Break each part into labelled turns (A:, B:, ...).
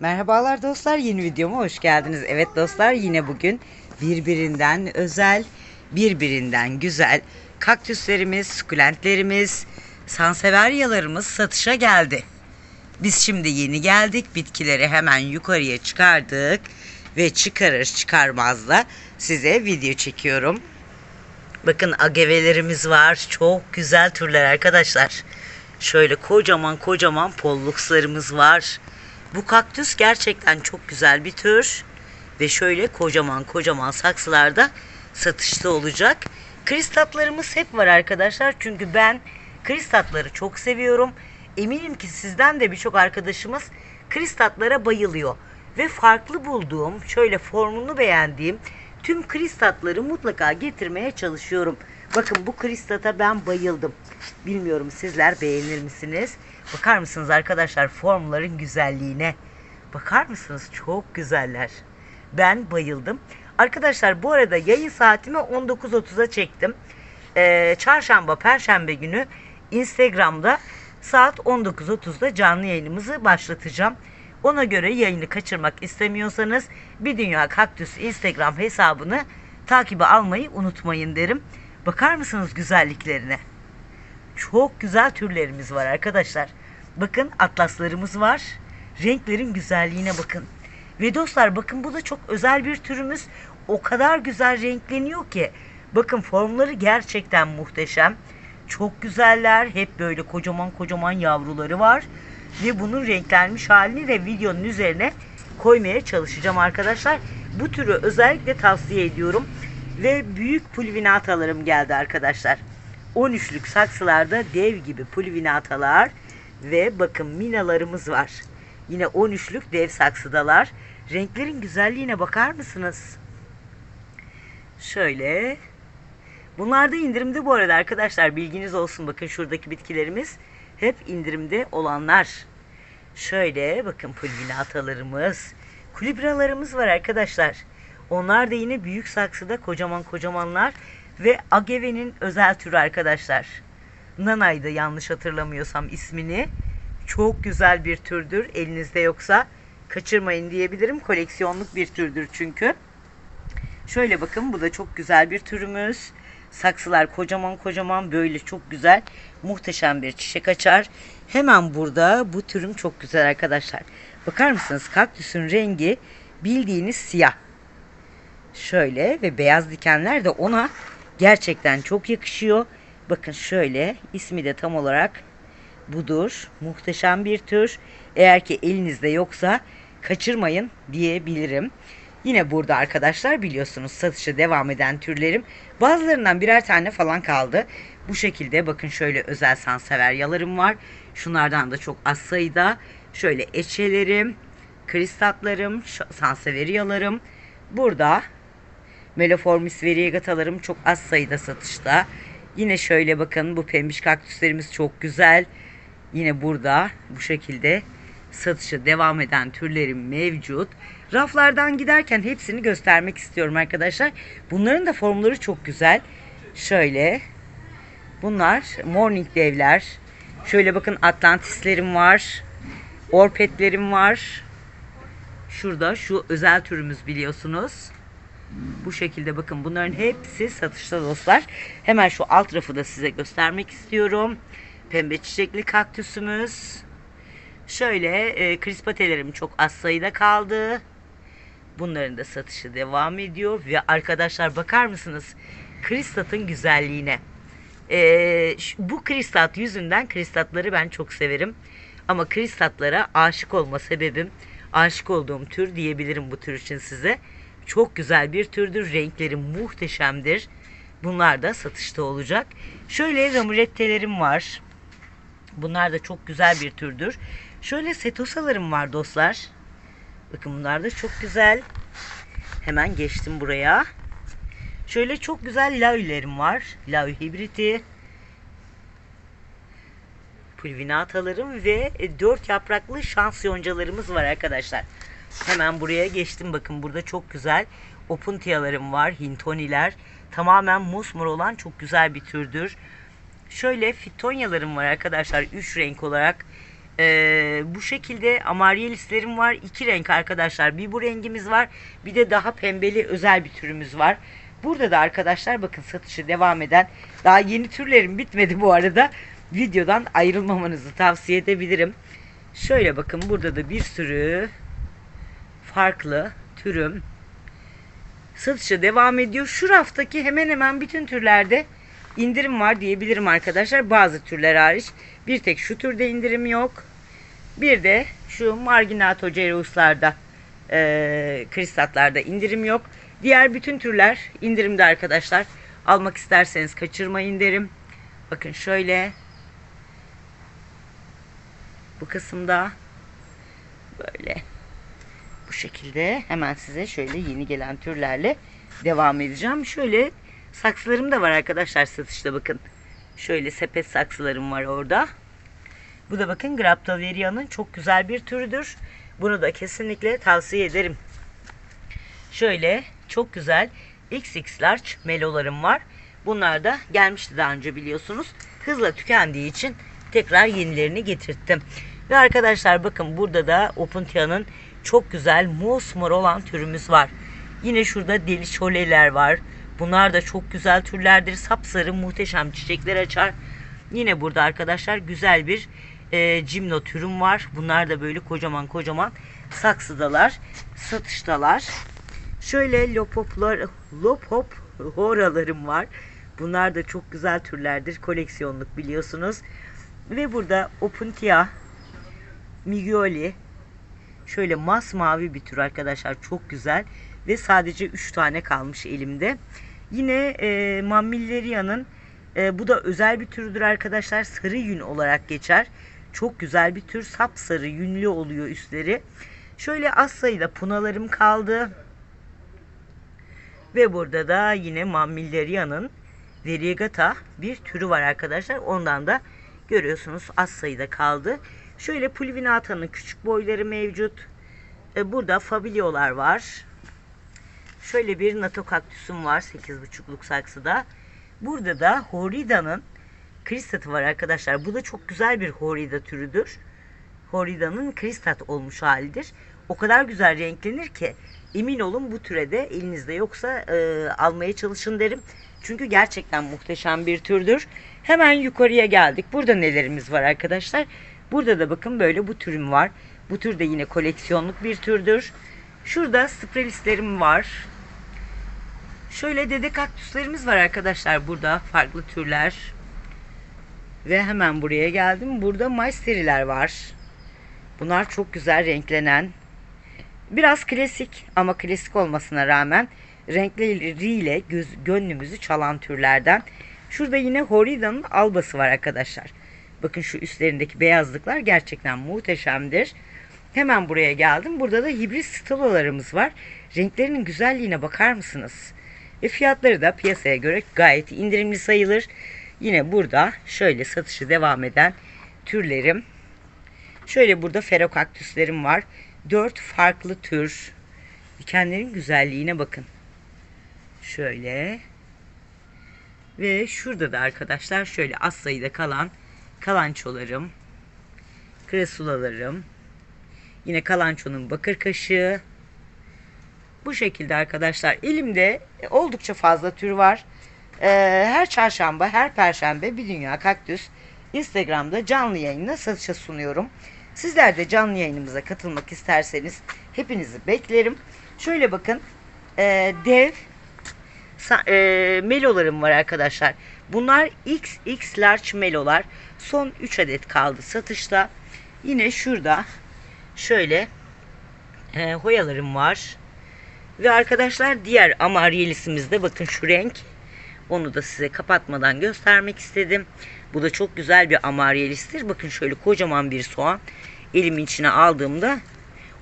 A: Merhabalar dostlar yeni videoma hoş geldiniz. Evet dostlar yine bugün birbirinden özel, birbirinden güzel kaktüslerimiz, sukulentlerimiz, sanseveryalarımız satışa geldi. Biz şimdi yeni geldik. Bitkileri hemen yukarıya çıkardık ve çıkarır çıkarmaz da size video çekiyorum. Bakın agevelerimiz var. Çok güzel türler arkadaşlar. Şöyle kocaman kocaman pollukslarımız var. Bu kaktüs gerçekten çok güzel bir tür. Ve şöyle kocaman kocaman saksılarda satışta olacak. Kristatlarımız hep var arkadaşlar. Çünkü ben kristatları çok seviyorum. Eminim ki sizden de birçok arkadaşımız kristatlara bayılıyor. Ve farklı bulduğum, şöyle formunu beğendiğim tüm kristatları mutlaka getirmeye çalışıyorum. Bakın bu kristata ben bayıldım. Bilmiyorum sizler beğenir misiniz? Bakar mısınız arkadaşlar formların güzelliğine? Bakar mısınız? Çok güzeller. Ben bayıldım. Arkadaşlar bu arada yayın saatimi 19.30'a çektim. Ee, çarşamba, perşembe günü Instagram'da saat 19.30'da canlı yayınımızı başlatacağım. Ona göre yayını kaçırmak istemiyorsanız Bir Dünya Kaktüs Instagram hesabını takibe almayı unutmayın derim. Bakar mısınız güzelliklerine? Çok güzel türlerimiz var arkadaşlar. Bakın atlaslarımız var. Renklerin güzelliğine bakın. Ve dostlar bakın bu da çok özel bir türümüz. O kadar güzel renkleniyor ki. Bakın formları gerçekten muhteşem. Çok güzeller. Hep böyle kocaman kocaman yavruları var. Ve bunun renklenmiş halini de videonun üzerine koymaya çalışacağım arkadaşlar. Bu türü özellikle tavsiye ediyorum. Ve büyük pulvinatalarım geldi arkadaşlar. 13'lük saksılarda dev gibi pulvinatalar ve bakın minalarımız var. Yine 13'lük dev saksıdalar. Renklerin güzelliğine bakar mısınız? Şöyle. Bunlar da indirimde bu arada arkadaşlar bilginiz olsun. Bakın şuradaki bitkilerimiz hep indirimde olanlar. Şöyle bakın pulvinatalarımız. Kulibralarımız var arkadaşlar. Onlar da yine büyük saksıda kocaman kocamanlar ve Ageve'nin özel türü arkadaşlar. Nanay'dı yanlış hatırlamıyorsam ismini. Çok güzel bir türdür. Elinizde yoksa kaçırmayın diyebilirim. Koleksiyonluk bir türdür çünkü. Şöyle bakın bu da çok güzel bir türümüz. Saksılar kocaman kocaman böyle çok güzel muhteşem bir çiçek açar. Hemen burada bu türüm çok güzel arkadaşlar. Bakar mısınız kaktüsün rengi bildiğiniz siyah. Şöyle ve beyaz dikenler de ona gerçekten çok yakışıyor. Bakın şöyle ismi de tam olarak budur. Muhteşem bir tür. Eğer ki elinizde yoksa kaçırmayın diyebilirim. Yine burada arkadaşlar biliyorsunuz satışa devam eden türlerim. Bazılarından birer tane falan kaldı. Bu şekilde bakın şöyle özel sanseveryalarım var. Şunlardan da çok az sayıda. Şöyle eçelerim, kristatlarım, sanseveryalarım. Burada Meloformis variegatalarım çok az sayıda satışta. Yine şöyle bakın bu pembiş kaktüslerimiz çok güzel. Yine burada bu şekilde satışa devam eden türlerim mevcut. Raflardan giderken hepsini göstermek istiyorum arkadaşlar. Bunların da formları çok güzel. Şöyle bunlar morning devler. Şöyle bakın atlantislerim var. Orpetlerim var. Şurada şu özel türümüz biliyorsunuz. Bu şekilde bakın bunların hepsi satışta dostlar. Hemen şu alt rafı da size göstermek istiyorum. Pembe çiçekli kaktüsümüz. Şöyle e, krispatelerim çok az sayıda kaldı. Bunların da satışı devam ediyor. Ve arkadaşlar bakar mısınız? Kristatın güzelliğine. E, bu kristat yüzünden kristatları ben çok severim. Ama kristatlara aşık olma sebebim, aşık olduğum tür diyebilirim bu tür için size. Çok güzel bir türdür. Renkleri muhteşemdir. Bunlar da satışta olacak. Şöyle ramurettelerim var. Bunlar da çok güzel bir türdür. Şöyle setosalarım var dostlar. Bakın bunlar da çok güzel. Hemen geçtim buraya. Şöyle çok güzel lavülerim var. Lavü hibriti. Pulvinatalarım ve dört yapraklı şans yoncalarımız var arkadaşlar. Hemen buraya geçtim. Bakın burada çok güzel opuntiyalarım var. Hintoniler. Tamamen musmur olan çok güzel bir türdür. Şöyle fitonyalarım var arkadaşlar. Üç renk olarak Ee, bu şekilde amaryelislerim var. iki renk arkadaşlar. Bir bu rengimiz var. Bir de daha pembeli özel bir türümüz var. Burada da arkadaşlar bakın satışı devam eden daha yeni türlerim bitmedi bu arada. Videodan ayrılmamanızı tavsiye edebilirim. Şöyle bakın burada da bir sürü farklı türüm satışa devam ediyor. Şu raftaki hemen hemen bütün türlerde indirim var diyebilirim arkadaşlar. Bazı türler hariç. Bir tek şu türde indirim yok. Bir de şu Marginato Cereus'larda e, kristatlarda indirim yok. Diğer bütün türler indirimde arkadaşlar. Almak isterseniz kaçırmayın derim. Bakın şöyle. Bu kısımda böyle bu şekilde hemen size şöyle yeni gelen türlerle devam edeceğim. Şöyle saksılarım da var arkadaşlar satışta bakın. Şöyle sepet saksılarım var orada. Bu da bakın Graptoleria'nın çok güzel bir türüdür. Bunu da kesinlikle tavsiye ederim. Şöyle çok güzel XX large melolarım var. Bunlar da gelmişti daha önce biliyorsunuz. Hızla tükendiği için tekrar yenilerini getirttim. Ve arkadaşlar bakın burada da Opuntia'nın çok güzel mosmor olan türümüz var. Yine şurada deli şoleler var. Bunlar da çok güzel türlerdir. Sapsarı muhteşem çiçekler açar. Yine burada arkadaşlar güzel bir e, cimno türüm var. Bunlar da böyle kocaman kocaman saksıdalar. Satıştalar. Şöyle lopoplar, lopop horalarım var. Bunlar da çok güzel türlerdir. Koleksiyonluk biliyorsunuz. Ve burada Opuntia, Migioli, şöyle masmavi bir tür arkadaşlar. Çok güzel. Ve sadece 3 tane kalmış elimde. Yine e, Mammilleria'nın e, bu da özel bir türdür arkadaşlar. Sarı yün olarak geçer. Çok güzel bir tür. Sapsarı yünlü oluyor üstleri. Şöyle az sayıda punalarım kaldı. Ve burada da yine Mammilleria'nın Variegata bir türü var arkadaşlar. Ondan da görüyorsunuz az sayıda kaldı. Şöyle Pulvinata'nın küçük boyları mevcut. E, burada Fabiliolar var. Şöyle bir NATO kaktüsüm var 8,5'luk saksıda. Burada da Horida'nın kristatı var arkadaşlar. Bu da çok güzel bir Horida türüdür. Horida'nın kristat olmuş halidir. O kadar güzel renklenir ki emin olun bu türe de elinizde yoksa e, almaya çalışın derim. Çünkü gerçekten muhteşem bir türdür. Hemen yukarıya geldik. Burada nelerimiz var arkadaşlar? Burada da bakın böyle bu türüm var. Bu tür de yine koleksiyonluk bir türdür. Şurada sprelistlerim var. Şöyle dede kaktüslerimiz var arkadaşlar burada farklı türler. Ve hemen buraya geldim. Burada maysteriler var. Bunlar çok güzel renklenen. Biraz klasik ama klasik olmasına rağmen renkleriyle göz, gönlümüzü çalan türlerden. Şurada yine Horida'nın albası var arkadaşlar. Bakın şu üstlerindeki beyazlıklar gerçekten muhteşemdir. Hemen buraya geldim. Burada da hibrit stalolarımız var. Renklerinin güzelliğine bakar mısınız? Ve fiyatları da piyasaya göre gayet indirimli sayılır. Yine burada şöyle satışı devam eden türlerim. Şöyle burada ferokaktüslerim var. Dört farklı tür. Dikenlerin güzelliğine bakın. Şöyle. Ve şurada da arkadaşlar şöyle az sayıda kalan kalançolarım. Kresulalarım. Yine kalançonun bakır kaşığı. Bu şekilde arkadaşlar elimde oldukça fazla tür var. Ee, her çarşamba, her perşembe bir dünya kaktüs Instagram'da canlı yayınla satışa sunuyorum. Sizler de canlı yayınımıza katılmak isterseniz hepinizi beklerim. Şöyle bakın e, dev e, melolarım var arkadaşlar. Bunlar XX large melolar. Son 3 adet kaldı satışta. Yine şurada şöyle e, hoyalarım var. Ve arkadaşlar diğer amaryelisimiz bakın şu renk. Onu da size kapatmadan göstermek istedim. Bu da çok güzel bir amaryelistir. Bakın şöyle kocaman bir soğan. Elimin içine aldığımda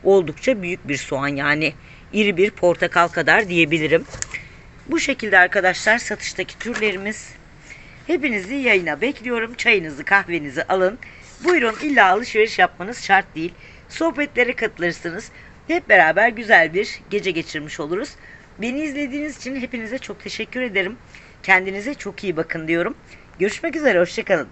A: oldukça büyük bir soğan. Yani iri bir portakal kadar diyebilirim. Bu şekilde arkadaşlar satıştaki türlerimiz. Hepinizi yayına bekliyorum. Çayınızı kahvenizi alın. Buyurun illa alışveriş yapmanız şart değil. Sohbetlere katılırsınız. Hep beraber güzel bir gece geçirmiş oluruz. Beni izlediğiniz için hepinize çok teşekkür ederim. Kendinize çok iyi bakın diyorum. Görüşmek üzere, hoşçakalın.